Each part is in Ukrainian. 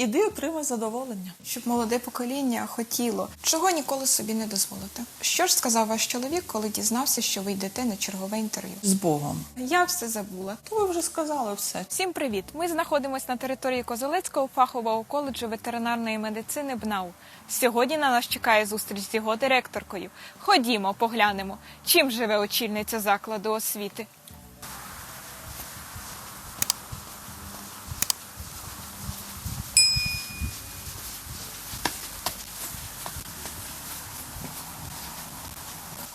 Іди отримай задоволення. щоб молоде покоління хотіло, чого ніколи собі не дозволити. Що ж сказав ваш чоловік, коли дізнався, що ви йдете на чергове інтерв'ю? З Богом. Я все забула. То ви вже сказали все. Всім привіт! Ми знаходимося на території Козелецького фахового коледжу ветеринарної медицини БНАУ. Сьогодні на нас чекає зустріч з його директоркою. Ходімо, поглянемо, чим живе очільниця закладу освіти.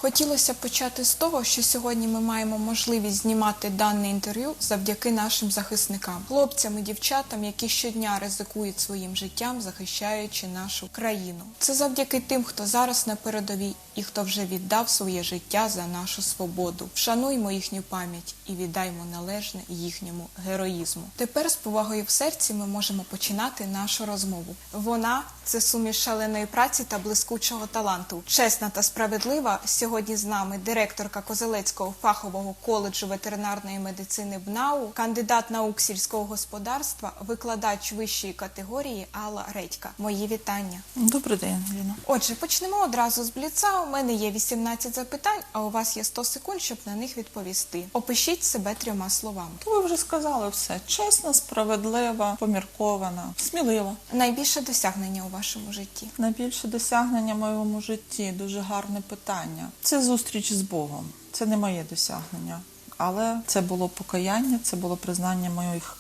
Хотілося почати з того, що сьогодні ми маємо можливість знімати дане інтерв'ю завдяки нашим захисникам, хлопцям і дівчатам, які щодня ризикують своїм життям, захищаючи нашу країну. Це завдяки тим, хто зараз на передовій і хто вже віддав своє життя за нашу свободу. Вшануймо їхню пам'ять і віддаймо належне їхньому героїзму. Тепер з повагою в серці ми можемо починати нашу розмову. Вона це суміш шаленої праці та блискучого таланту. Чесна та справедлива. Сьогодні з нами директорка Козелецького фахового коледжу ветеринарної медицини БНАУ, кандидат наук сільського господарства, викладач вищої категорії Алла Редька. Мої вітання. Добрий день, Ліна. Отже, почнемо одразу з бліца. У мене є 18 запитань, а у вас є 100 секунд, щоб на них відповісти. Опишіть себе трьома словами. То ви вже сказали все. Чесна, справедлива, поміркована, смілива. Найбільше досягнення у вашому житті. Найбільше досягнення в моєму житті дуже гарне питання. Це зустріч з Богом. Це не моє досягнення, але це було покаяння, це було признання моїх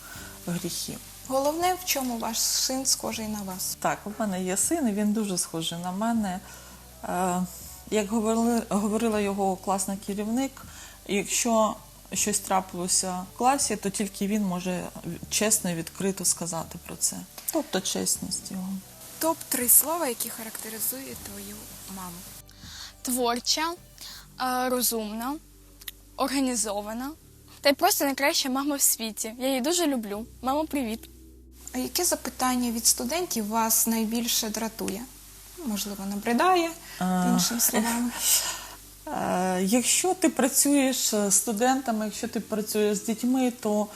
гріхів. Головне, в чому ваш син схожий на вас. Так, у мене є син, і він дуже схожий на мене. Е, Як говорили, говорила його класний керівник, якщо щось трапилося в класі, то тільки він може чесно і відкрито сказати про це. Тобто чесність його. Топ три слова, які характеризують твою маму. Творча, е, розумна, організована та й просто найкраща мама в світі. Я її дуже люблю. Мамо, привіт. А яке запитання від студентів вас найбільше дратує? Можливо, набридає, А. іншими словами. Е, Якщо ти працюєш з студентами, якщо ти працюєш з дітьми, то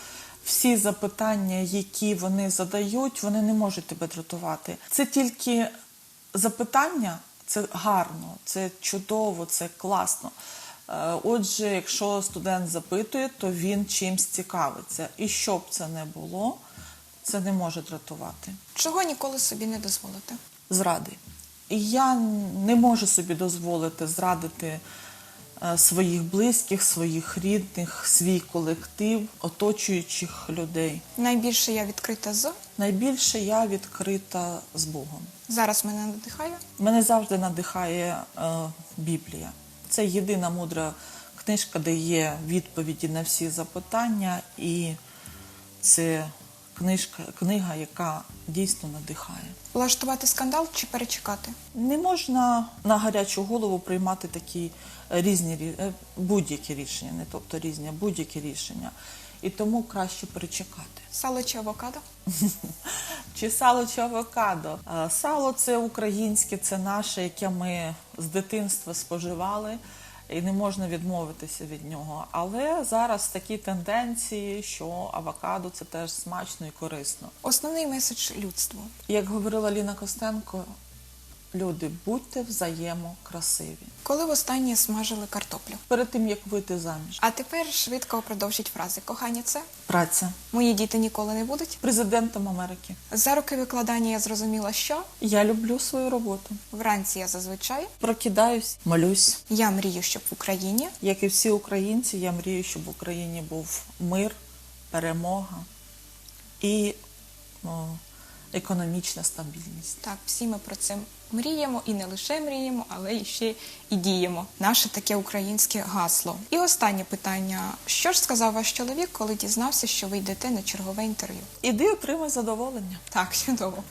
всі запитання, які вони задають, вони не можуть тебе дратувати. Це тільки запитання, це гарно, це чудово, це класно. Е, Отже, якщо студент запитує, то він чимсь цікавиться. І що б це не було, це не може дратувати Чого ніколи собі не дозволити? зради. І я не можу собі дозволити зрадити своїх близьких, своїх рідних, свій колектив, оточуючих людей. Найбільше я відкрита з Найбільше я відкрита з Богом. зараз мене надихає. Мене завжди надихає е, Біблія. Це єдина мудра книжка, де є відповіді на всі запитання, і це книжка, книга, яка дійсно надихає. Влаштувати скандал чи перечекати? Не можна на гарячу голову приймати такі е, різні рі- е, будь-які рішення, не тобто різні, а будь-які рішення. І тому краще перечекати. Сало чи авокадо? Чи сало, чи авокадо? Е, Сало це українське, це наше, яке ми з дитинства споживали, і не можна відмовитися від нього. Але зараз такі тенденції, що авокадо це теж смачно і корисно. Основний меседж людству. Як говорила Ліна Костенко, люди, будьте взаємокрасиві. Коли востаннє смажили картоплю? Перед тим як вийти заміж. А тепер швидко продовжіть фрази. Кохання, це Праця мої діти ніколи не будуть. президентом Америки. За роки викладання я зрозуміла, що Я люблю свою роботу. вранці я зазвичай Прокидаюсь, молюсь. я мрію, щоб в Україні Як і всі українці, я мрію, щоб в Україні був мир, перемога і о, економічна стабільність. Так, всі ми про це мріємо і не лише мріємо, але і ще і діємо. Наше таке українське гасло. І останнє питання: що ж сказав ваш чоловік, коли дізнався, що ви йдете на чергове інтерв'ю? Іди отримай задоволення. Так, чудово.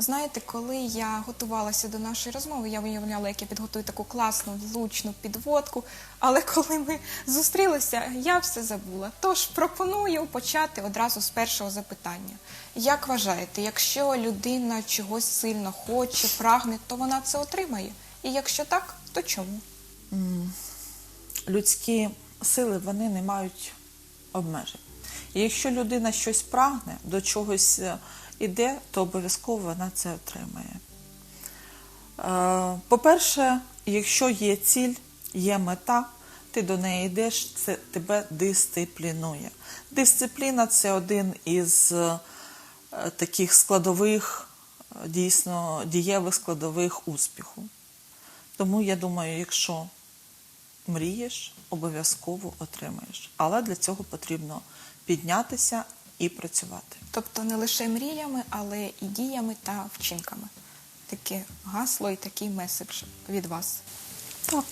Знаєте, коли я готувалася до нашої розмови, я виявляла, як я підготую таку класну, влучну підводку. Але коли ми зустрілися, я все забула. Тож пропоную почати одразу з першого запитання. Як вважаєте, якщо людина чогось сильно хоче, прагне, то вона це отримає? І якщо так, то чому? Людські сили вони не мають обмежень. І якщо людина щось прагне до чогось е, іде, то обов'язково вона це отримає. Е, По-перше, якщо є ціль, є мета, ти до неї йдеш, це тебе дисциплінує. Дисципліна це один із е, таких складових, е, дійсно дієвих складових успіху. Тому я думаю, якщо мрієш, обов'язково отримаєш. Але для цього потрібно піднятися і працювати. Тобто не лише мріями, але і діями та вчинками. Таке гасло і такий меседж від вас. Так.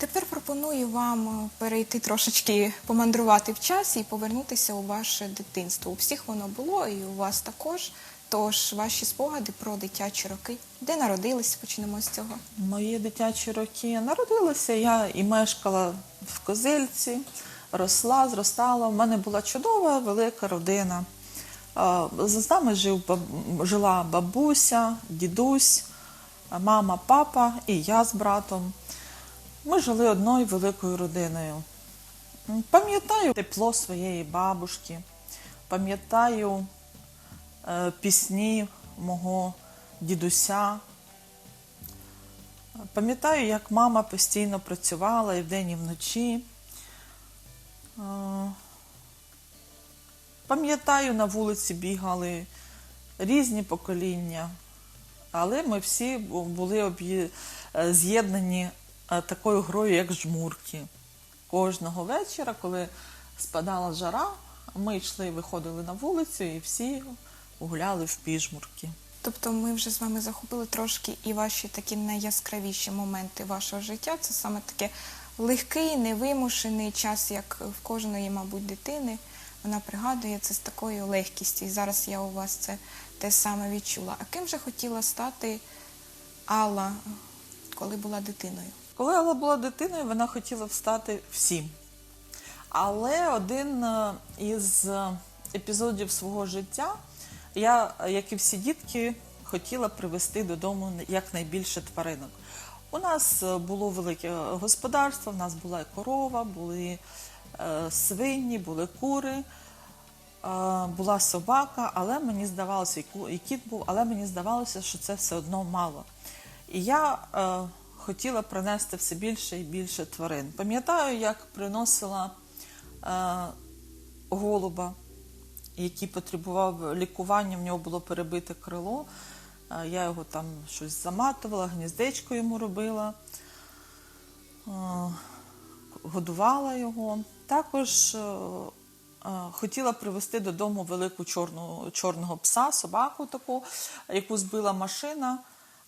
Тепер пропоную вам перейти трошечки помандрувати в часі і повернутися у ваше дитинство. У всіх воно було, і у вас також. Тож ваші спогади про дитячі роки. Де народились? Почнемо з цього. Мої дитячі роки народилася я і мешкала в Козельці, росла, зростала. У мене була чудова велика родина. З нами жив, жила бабуся, дідусь, мама, папа і я з братом. Ми жили одною великою родиною. Пам'ятаю тепло своєї бабушки, пам'ятаю е, пісні мого дідуся. Пам'ятаю, як мама постійно працювала і вдень, і вночі. Пам'ятаю, на вулиці бігали різні покоління, але ми всі були е, з'єднані е, такою грою, як жмурки. Кожного вечора, коли спадала жара, ми йшли, виходили на вулицю і всі гуляли в піжмурки. Тобто ми вже з вами захопили трошки і ваші такі найяскравіші моменти вашого життя. Це саме таке легкий, невимушений час, як в кожної, мабуть, дитини. Вона пригадує це з такою легкістю. І зараз я у вас це те саме відчула. А ким же хотіла стати Алла, коли була дитиною? Коли Алла була дитиною, вона хотіла встати всім. Але один е, із е, епізодів свого життя, я, як і всі дітки, хотіла привезти додому якнайбільше тваринок. У нас е, було велике господарство, в нас була і корова, були е, свині, були кури, е, була собака, але мені здавалося, і кіт був, але мені здавалося, що це все одно мало. І я хотіла принести все більше і більше тварин. Пам'ятаю, як приносила голуба, який потребував лікування, в нього було перебите крило. Я його там щось заматувала, гніздечко йому робила, е, годувала його. Також е, е, хотіла привезти додому велику чорну, чорного пса, собаку таку, яку збила машина,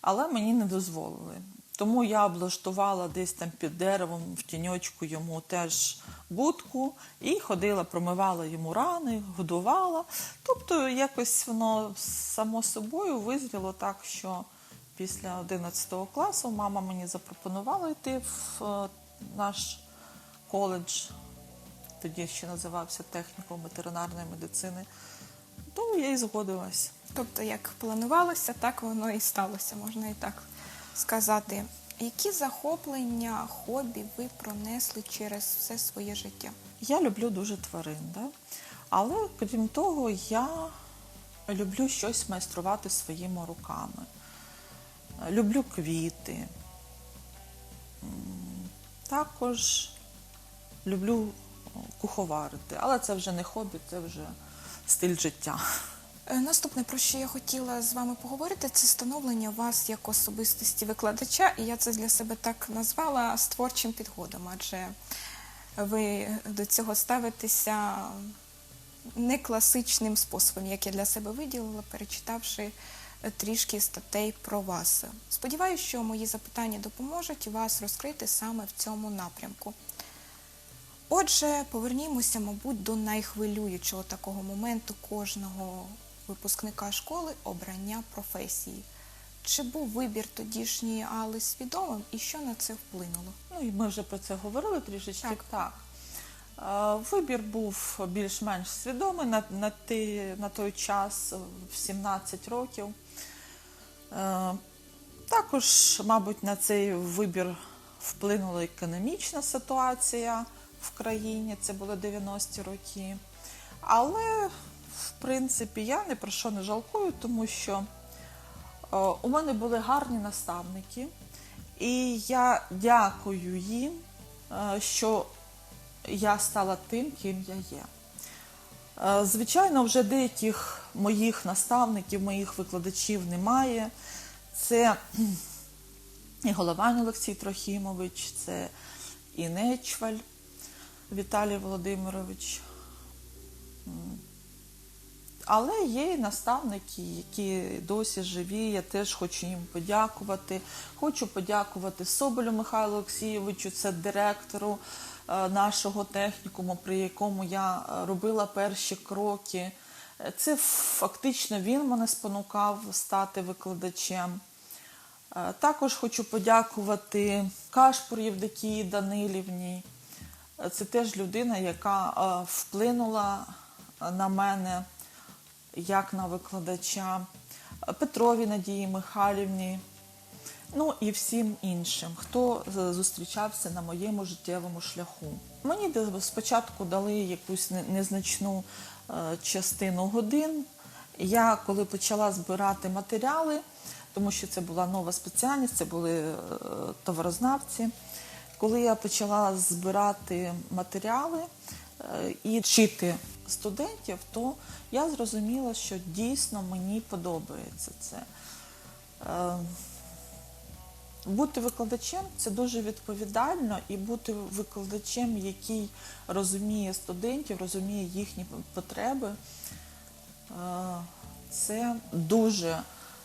але мені не дозволили. Тому я облаштувала десь там під деревом в тіньочку йому теж будку і ходила, промивала йому рани, годувала. Тобто якось воно само собою визріло так, що після 11 класу мама мені запропонувала йти в е, наш коледж, тоді ще називався технікум ветеринарної медицини. То я і згодилась. Тобто, як планувалося, так воно і сталося, можна і так сказати. Які захоплення, хобі ви пронесли через все своє життя? Я люблю дуже тварин, да? але крім того, я люблю щось майструвати своїми руками. Люблю квіти. Також люблю куховарити, але це вже не хобі, це вже стиль життя. Е, Наступне, про що я хотіла з вами поговорити, це становлення вас як особистості викладача, і я це для себе так назвала з творчим підходом, адже ви до цього ставитеся не класичним способом, як я для себе виділила, перечитавши трішки статей про вас. Сподіваюся, що мої запитання допоможуть вас розкрити саме в цьому напрямку. Отже, повернімося, мабуть, до найхвилюючого такого моменту кожного випускника школи обрання професії. Чи був вибір тодішньої Али свідомим і що на це вплинуло? Ну і ми вже про це говорили трішечки. Так. Так. Е, Вибір був більш-менш свідомий на, на, ти, на той час, в 17 років. Е, Також, мабуть, на цей вибір вплинула економічна ситуація в країні, це були 90-ті роки. Але принципі, я ні про що не жалкую, тому що е, у мене були гарні наставники, і я дякую їм, е, що я стала тим, ким я є. Е, Звичайно, вже деяких моїх наставників, моїх викладачів немає. Це і Головань Олексій Трохімович, це і Нечваль Віталій Володимирович. Але є і наставники, які досі живі. Я теж хочу їм подякувати. Хочу подякувати Соболю Михайлу Олексійовичу, це директору е, нашого технікуму, при якому я е, робила перші кроки. Це фактично він мене спонукав стати викладачем. Е, Також хочу подякувати Кашпур Євдокії Данилівні. Це теж людина, яка вплинула на мене як на викладача, Е, Петрові Надії Михайлівні, ну і всім іншим, хто зустрічався на моєму життєвому шляху. Мені спочатку дали якусь незначну е, частину годин. Я коли почала збирати матеріали, тому що це була нова спеціальність, це були е, товарознавці. Коли я почала збирати матеріали е, і вчити студентів, то я зрозуміла, що дійсно мені подобається це. Е, Бути викладачем це дуже відповідально, і бути викладачем, який розуміє студентів, розуміє їхні потреби, е, це дуже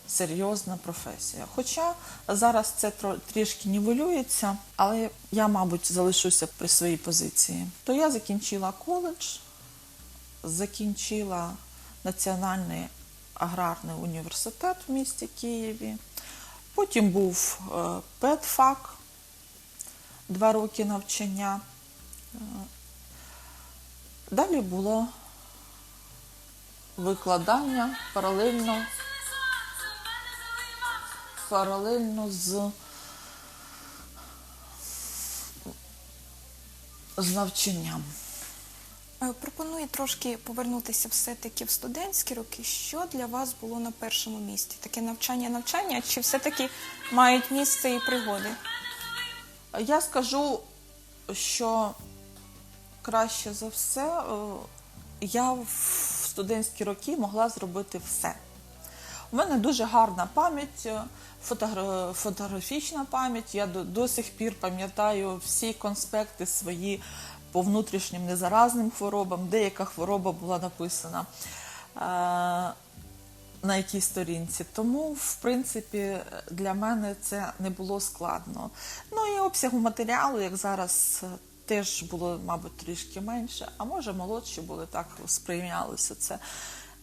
серйозна професія. Хоча зараз це трішки нівелюється, але я, мабуть, залишуся при своїй позиції. То я закінчила коледж, закінчила Національний аграрний університет в місті Києві. Потім був е, педфак, два роки навчання. Е, Далі було викладання паралельно, паралельно з, з навчанням. Е, Пропоную трошки повернутися все-таки в студентські роки. Що для вас було на першому місці? Таке навчання навчання, чи все-таки мають місце і пригоди? Я скажу, що краще за все е, я в студентські роки могла зробити все. У мене дуже гарна пам'ять, е, фотографічна пам'ять. Я до, до сих пір пам'ятаю всі конспекти свої по внутрішнім незаразним хворобам, деяка хвороба була написана. Е, на якій сторінці. Тому, в принципі, для мене це не було складно. Ну і обсягу матеріалу, як зараз, теж було, мабуть, трішки менше, а може молодші були так сприйнялося це.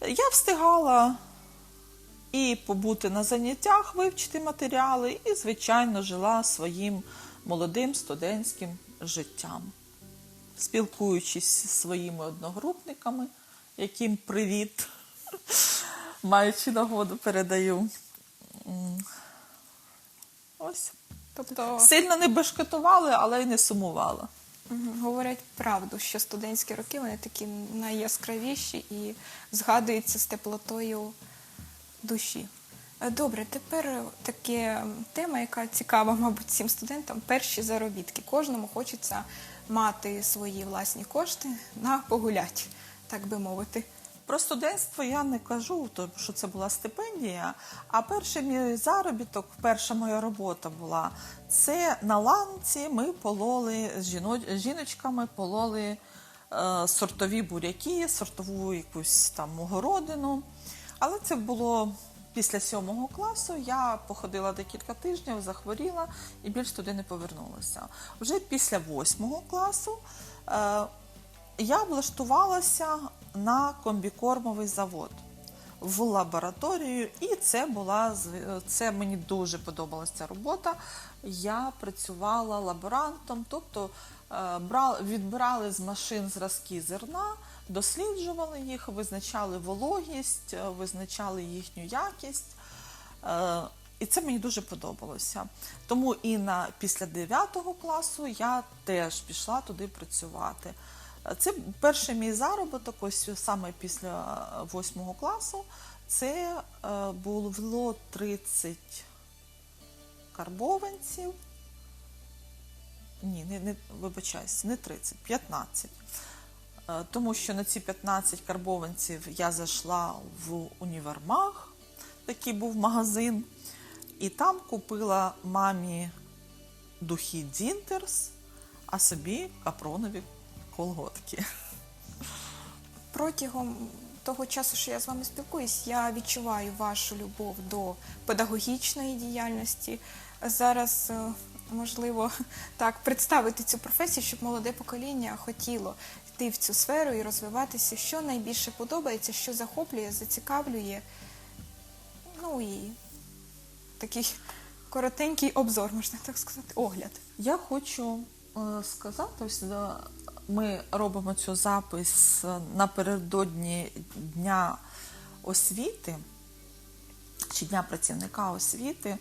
Я встигала і побути на заняттях, вивчити матеріали, і, звичайно, жила своїм молодим студентським життям, спілкуючись зі своїми одногрупниками, яким привіт маючи нагоду, передаю. Ось. Тобто Сильно не бешкетували, але й не сумувала. говорять правду, що студентські роки вони такі найяскравіші і згадуються з теплотою душі. Е, Добре, тепер таке тема, яка цікава, мабуть, всім студентам перші заробітки. Кожному хочеться мати свої власні кошти на погулять, так би мовити. Про студентство я не кажу, тому що це була стипендія. А перший мій заробіток, перша моя робота була це на ланці. Ми пололи з жіно- жіночками, пололи е, сортові буряки, сортову якусь там огородину. Але це було після сьомого класу. Я походила декілька тижнів, захворіла і більш туди не повернулася. Вже після восьмого класу. Е, я влаштувалася на комбікормовий завод в лабораторію, і це була це мені дуже подобалася робота. Я працювала лаборантом, тобто е, брали, відбирали з машин зразки зерна, досліджували їх, визначали вологість, е, визначали їхню якість. Е, І це мені дуже подобалося. Тому і на після 9 класу я теж пішла туди працювати. Це перший мій заробіток, ось саме після восьмого класу. Це е, було 30 карбованців. Ні, не, не вибачаюсь, не 30, 15. Е, Тому що на ці 15 карбованців я зайшла в універмаг, такий був магазин, і там купила мамі духи Дінтерс, а собі капронові колготки. Протягом того часу, що я з вами спілкуюсь, я відчуваю вашу любов до педагогічної діяльності. Зараз е, можливо так представити цю професію, щоб молоде покоління хотіло йти в цю сферу і розвиватися. Що найбільше подобається, що захоплює, зацікавлює. Ну і такий коротенький обзор, можна так сказати, огляд. Я хочу е, сказати, ось ми робимо цю запис напередодні Дня освіти чи Дня працівника освіти.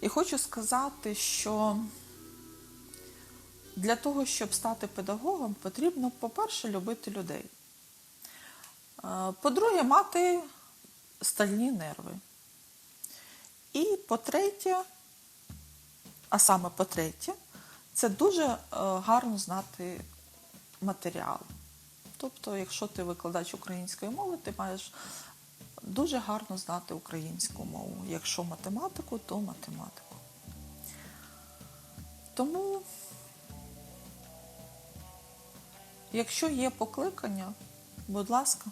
І хочу сказати, що для того, щоб стати педагогом, потрібно, по-перше, любити людей. Е, По-друге, мати стальні нерви. І по-третє, а саме по-третє, це дуже е, гарно знати матеріал. Тобто, якщо ти викладач української мови, ти маєш дуже гарно знати українську мову. Якщо математику, то математику. Тому, якщо є покликання, будь ласка.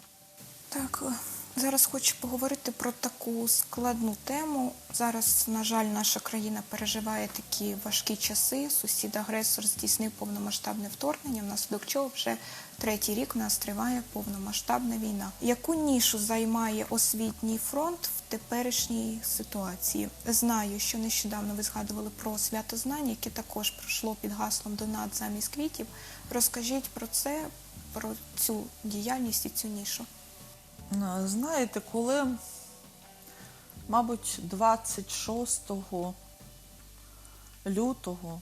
Так, е, зараз хочу поговорити про таку складну тему. Зараз, на жаль, наша країна переживає такі важкі часи. Сусід-агресор здійснив повномасштабне вторгнення, внаслідок чого вже третій рік у нас триває повномасштабна війна. Яку нішу займає освітній фронт в теперішній ситуації? Знаю, що нещодавно ви згадували про святознання, яке також пройшло під гаслом Донат замість квітів. Розкажіть про це, про цю діяльність і цю нішу. Е, Знаєте, коли, мабуть, 26 лютого,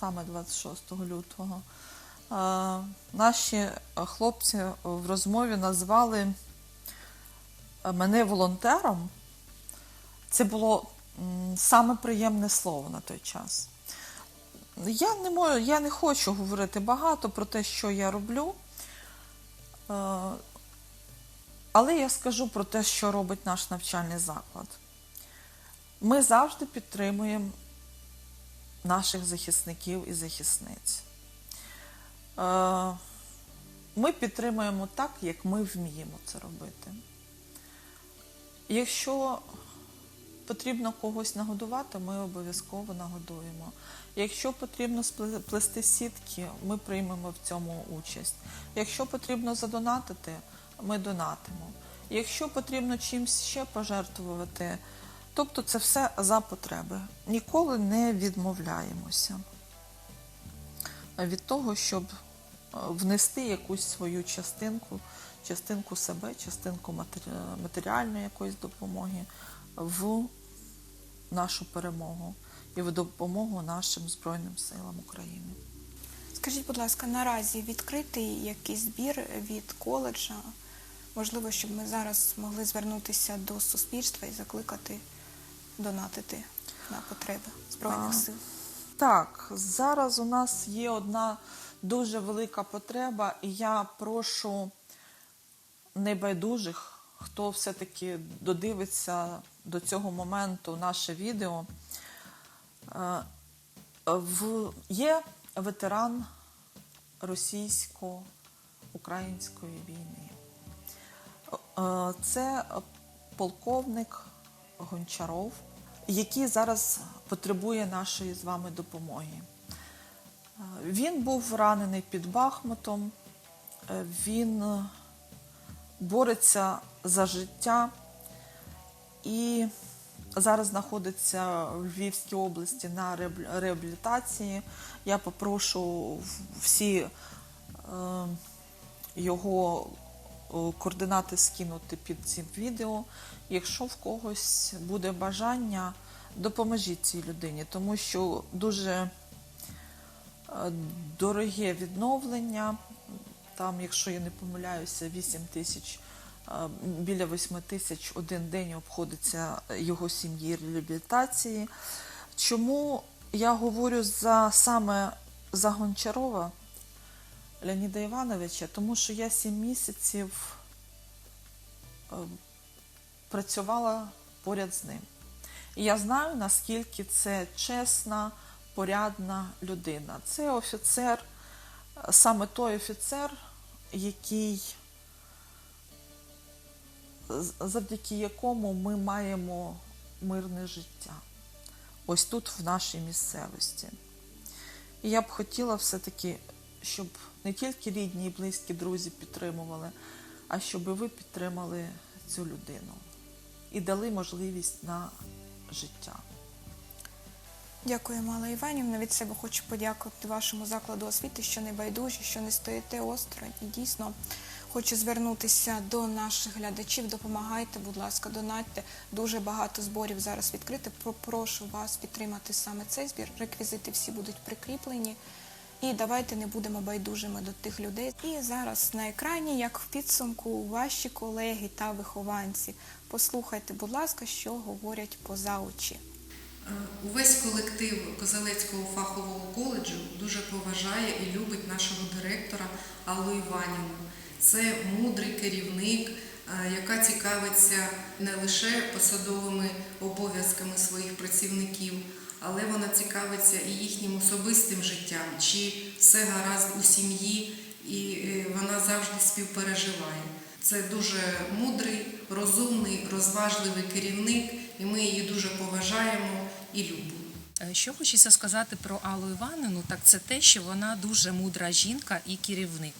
саме 26 лютого, наші хлопці в розмові назвали мене волонтером, це було саме приємне слово на той час. Я не можу, я не хочу говорити багато про те, що я роблю. Е, але я скажу про те, що робить наш навчальний заклад. Ми завжди підтримуємо наших захисників і захисниць. Е, Ми підтримуємо так, як ми вміємо це робити. Якщо потрібно когось нагодувати, ми обов'язково нагодуємо. Якщо потрібно плести сітки, ми приймемо в цьому участь. Якщо потрібно задонатити, ми донатимо. Якщо потрібно чимось ще пожертвувати, тобто це все за потреби. Ніколи не відмовляємося від того, щоб е, внести якусь свою частинку, частинку себе, частинку матері- матеріальної якоїсь допомоги в нашу перемогу і в допомогу нашим Збройним силам України. Скажіть, будь ласка, наразі відкритий якийсь збір від коледжа? Можливо, щоб ми зараз могли звернутися до суспільства і закликати донатити на потреби Збройних А. сил. Так, зараз у нас є одна дуже велика потреба, і я прошу небайдужих, хто все-таки додивиться до цього моменту наше відео. Е, В... Є ветеран російсько-української війни. Е, Це полковник Гончаров, який зараз потребує нашої з вами допомоги. Е, Він був ранений під Бахмутом, він бореться за життя і зараз знаходиться в Львівській області на реаб- реабілітації. Я попрошу всі е, його е, координати скинути під цим відео. Якщо в когось буде бажання, допоможіть цій людині, тому що дуже е, дороге відновлення, Там, якщо я не помиляюся, 8 тисяч, біля 8 тисяч один день обходиться його сім'ї реабілітації. Чому я говорю за саме за Гончарова Леоніда Івановича? Тому що я 7 місяців працювала поряд з ним. І я знаю, наскільки це чесна, порядна людина. Це офіцер, саме той офіцер, який, завдяки якому ми маємо мирне життя. Ось тут, в нашій місцевості. І я б хотіла все-таки, щоб не тільки рідні і близькі друзі підтримували, а щоб ви підтримали цю людину і дали можливість на життя. Дякую, Мала Іванівна. Від себе хочу подякувати вашому закладу освіти, що не байдужі, що не стоїте осторонь. І дійсно хочу звернутися до наших глядачів. Допомагайте, будь ласка, донатьте. Дуже багато зборів зараз відкрите. Попрошу вас підтримати саме цей збір. Реквізити всі будуть прикріплені. І давайте не будемо байдужими до тих людей. І зараз на екрані, як в підсумку, ваші колеги та вихованці. Послухайте, будь ласка, що говорять позаучі. Е, Увесь колектив Козелецького фахового коледжу дуже поважає і любить нашого директора Аллу Іванівну. Це мудрий керівник, е, яка цікавиться не лише посадовими обов'язками своїх працівників, але вона цікавиться і їхнім особистим життям, чи все гаразд у сім'ї, і е, вона завжди співпереживає. Це дуже мудрий, розумний, розважливий керівник, і ми її дуже поважаємо і любимо. Е, Що хочеться сказати про Аллу Іванину, так це те, що вона дуже мудра жінка і керівник.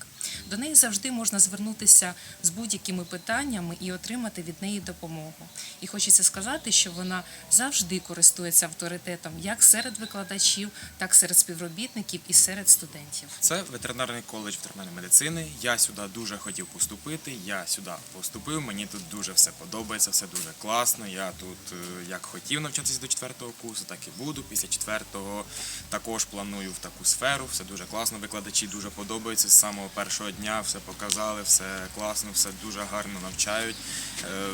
До неї завжди можна звернутися з будь-якими питаннями і отримати від неї допомогу. І хочеться сказати, що вона завжди користується авторитетом як серед викладачів, так серед співробітників і серед студентів. Це ветеринарний коледж ветеринарної медицини. Я сюди дуже хотів поступити. Я сюди поступив. Мені тут дуже все подобається, все дуже класно. Я тут е, як хотів навчатися до четвертого курсу, так і буду. Після четвертого також планую в таку сферу. Все дуже класно. Викладачі дуже подобаються з самого першого дня. Все показали, все класно, все дуже гарно навчають. Е,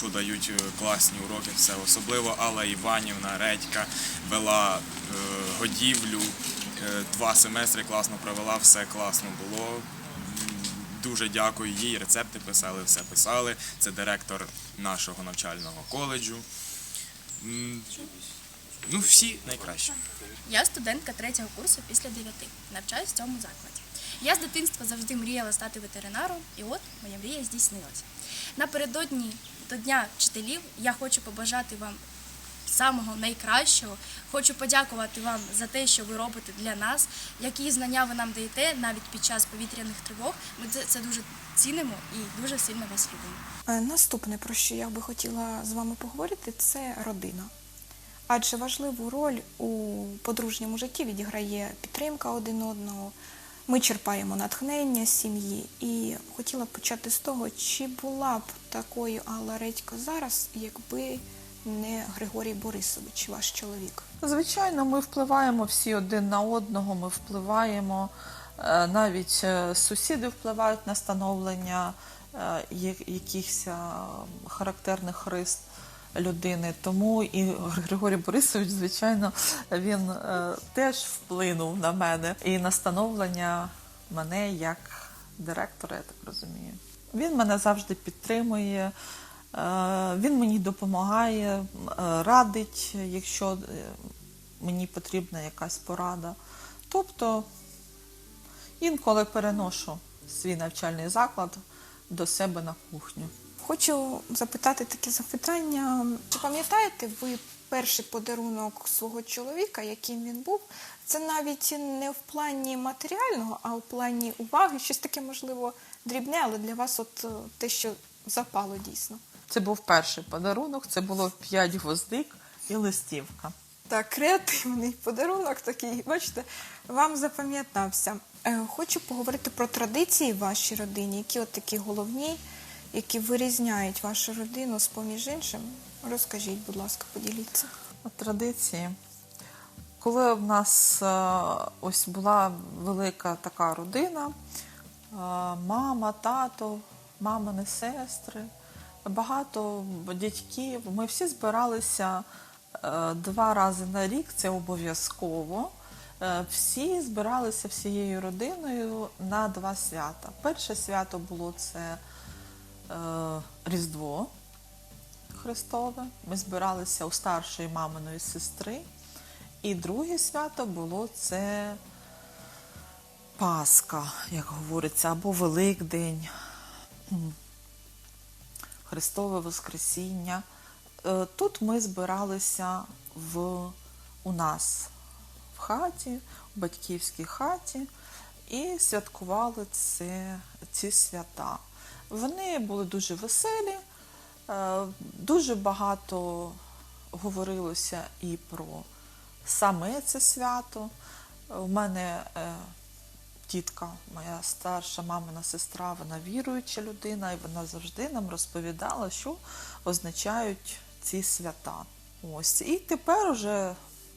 Подають е, класні уроки, все особливо Алла Іванівна Редька вела е, годівлю, Е, Два семестри класно провела, все класно було. Дуже дякую їй. Рецепти писали, все писали. Це директор нашого навчального коледжу. Ну, всі найкращі. Я студентка третього курсу після дев'яти. Навчаюсь в цьому закладі. Я з дитинства завжди мріяла стати ветеринаром, і от моя мрія здійснилася. Напередодні до Дня вчителів я хочу побажати вам самого найкращого. Хочу подякувати вам за те, що ви робите для нас, які знання ви нам даєте навіть під час повітряних тривог. Ми це, дуже цінимо і дуже сильно вас любимо. Е, Наступне, про що я би хотіла з вами поговорити, це родина. Адже важливу роль у подружньому житті відіграє підтримка один одного. Ми черпаємо натхнення сім'ї. І хотіла почати з того, чи була б такою Алла Редько зараз, якби не Григорій Борисович, ваш чоловік. Звичайно, ми впливаємо всі один на одного, ми впливаємо, е, навіть е, сусіди впливають на становлення е, якихось характерних рис людини. Тому і Григорій Борисович, звичайно, він е, теж вплинув на мене і на становлення мене як директора, я так розумію. Він мене завжди підтримує. Е, Він мені допомагає, радить, якщо е, мені потрібна якась порада. Тобто інколи переношу свій навчальний заклад до себе на кухню. Хочу запитати таке запитання. Чи пам'ятаєте ви перший подарунок свого чоловіка, яким він був? Це навіть не в плані матеріального, а в плані уваги, щось таке, можливо, дрібне, але для вас от е, те, що запало дійсно. Це був перший подарунок, це було 5 гвоздик і листівка. Так, креативний подарунок такий, бачите, вам запам'ятався. Е, Хочу поговорити про традиції в вашій родині, які от такі головні, які вирізняють вашу родину з поміж іншим. Розкажіть, будь ласка, поділіться. Традиції. Коли в нас е, ось була велика така родина, мама, тато, мамини сестри, багато дядьків. Ми всі збиралися е, два рази на рік, це обов'язково. Е, Всі збиралися всією родиною на два свята. Перше свято було це е, Різдво Христове. Ми збиралися у старшої маминої сестри. І друге свято було це Пасха, як говориться, або Великдень, Христове Воскресіння. Е, Тут ми збиралися в, у нас в хаті, у батьківській хаті, і святкували це, ці свята. Вони були дуже веселі, е, дуже багато говорилося і про саме це свято. У мене е, тітка, моя старша мамина сестра, вона віруюча людина, і вона завжди нам розповідала, що означають ці свята. Ось. І тепер, уже,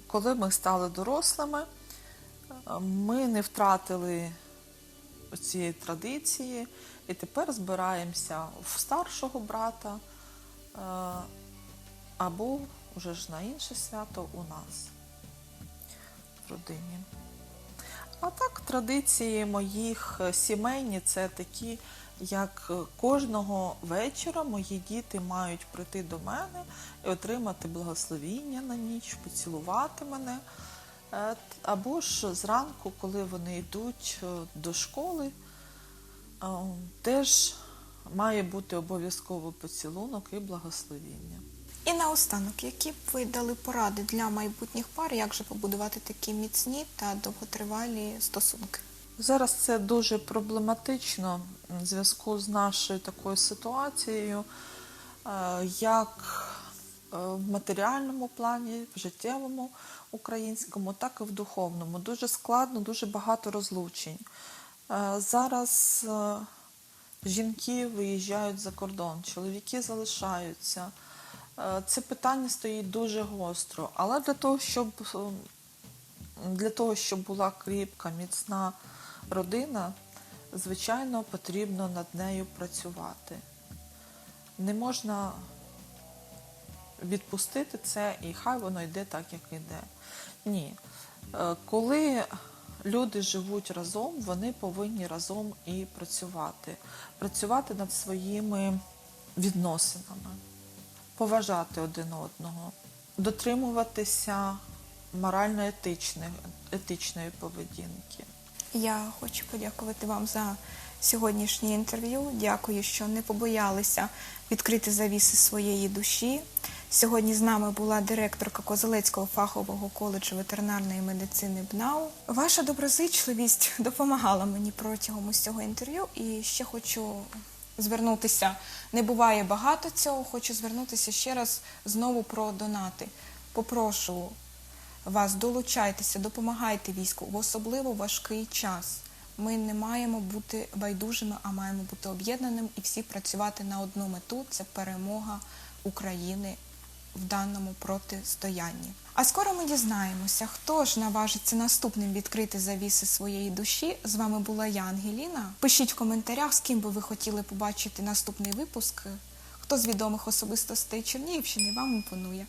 коли ми стали дорослими, е, ми не втратили цієї традиції, і тепер збираємося в старшого брата е, або вже ж на інше свято у нас в родині. А так, традиції моїх е, сімейні це такі, як е, кожного вечора мої діти мають прийти до мене і отримати благословіння на ніч, поцілувати мене. Або ж зранку, коли вони йдуть до школи, теж має бути обов'язково поцілунок і благословіння. І наостанок, які б ви дали поради для майбутніх пар, як же побудувати такі міцні та довготривалі стосунки? Зараз це дуже проблематично в зв'язку з нашою такою ситуацією, е, як е, в матеріальному плані, в життєвому українському, так і в духовному. Дуже складно, дуже багато розлучень. Е, Зараз е, жінки виїжджають за кордон, чоловіки залишаються. Е, Це питання стоїть дуже гостро. Але для того, щоб для того, щоб була кріпка, міцна родина, звичайно, потрібно над нею працювати. Не можна відпустити це і хай воно йде так, як йде. Ні. Коли люди живуть разом, вони повинні разом і працювати. Працювати над своїми відносинами, поважати один одного, дотримуватися морально-етичної поведінки. Я хочу подякувати вам за сьогоднішнє інтерв'ю. Дякую, що не побоялися відкрити завіси своєї душі. Сьогодні з нами була директорка Козелецького фахового коледжу ветеринарної медицини БНАУ. Ваша доброзичливість допомагала мені протягом усього інтерв'ю. І ще хочу звернутися. Не буває багато цього. Хочу звернутися ще раз знову про донати. Попрошу вас долучайтеся, допомагайте війську в особливо важкий час. Ми не маємо бути байдужими, а маємо бути об'єднаними і всі працювати на одну мету це перемога України в даному протистоянні. А скоро ми дізнаємося, хто ж наважиться наступним відкрити завіси своєї душі. З вами була я, Ангеліна. Пишіть в коментарях, з ким би ви хотіли побачити наступний випуск. Хто з відомих особистостей Чернігівщини вам імпонує.